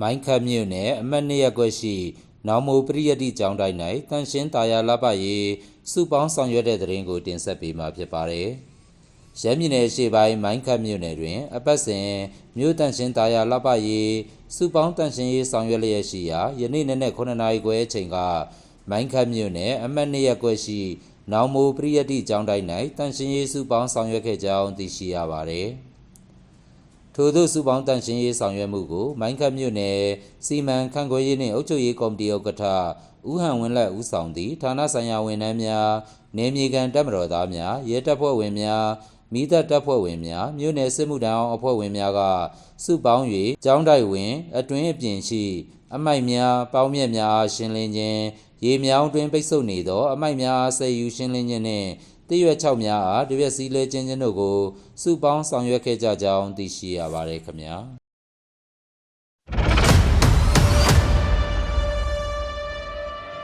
မိုင်းခတ်မြို့နယ်အမှတ်၂ရပ်ကွက်ရှိနောင်မိုပရိယတ္တိကျောင်းတိုင်း၌တန်ရှင်းတာယာလပရေးစုပေါင်းဆောင်ရွက်တဲ့တဲ့ရင်ကိုတင်ဆက်ပေးမှာဖြစ်ပါတယ်။ရမ်းပြည်နယ်ရှေ့ပိုင်းမိုင်းခတ်မြို့နယ်တွင် အပတ်စဉ်မြို့တန်ရှင်းတာယာလပရေးစုပေါင်းတန်ရှင်းရေးဆောင်ရွက်လျက်ရှိရာယနေ့နေ့နဲ့9နာရီခွဲအချိန်ကမိုင်းခတ်မြို့နယ်အမှတ်၂ရပ်ကွက်ရှိနောင်မိုပရိယတ္တိကျောင်းတိုင်း၌တန်ရှင်းရေးစုပေါင်းဆောင်ရွက်ခဲ့ကြောင်းသိရှိရပါတယ်။ ထို့သောစုပေါင်းတန်ရှင်းရေးဆောင်ရွက်မှုကိုမိုင်းခတ်မြို့နယ်စီမံခန့်ခွဲရေးနှင့်အုပ်ချုပ်ရေးကော်မတီဥက္ကဋ္ဌဦးဟန်ဝင်းလက်ဦးဆောင်သည့်ဌာနဆိုင်ရာဝန်ထမ်းများနယ်မြေခံတပ်မတော်သားများရဲတပ်ဖွဲ့ဝင်များမိသက်တပ်ဖွဲ့ဝင်များမြို့နယ်စစ်မှုထမ်းအောင်အဖွဲ့ဝင်များကစုပေါင်း၍ကျောင်းတိုက်ဝင် အတွင်းအပြင်ရှိ အမိုက်များပေါင်းမြက်များအားရှင်းလင်းခြင်းရေမြောင်းတွင်ပိတ်ဆို့နေသော အမိုက်များအားဆယ်ယူရှင်းလင်းခြင်းနှင့် တရွက်6များအားတရွက်စည်းလဲခြင်းခြင်းတို့ကိုစုပေါင်းဆောင်ရွက်ခဲ့ကြကြောင်းသိရှိရပါတယ်ခင်ဗျာ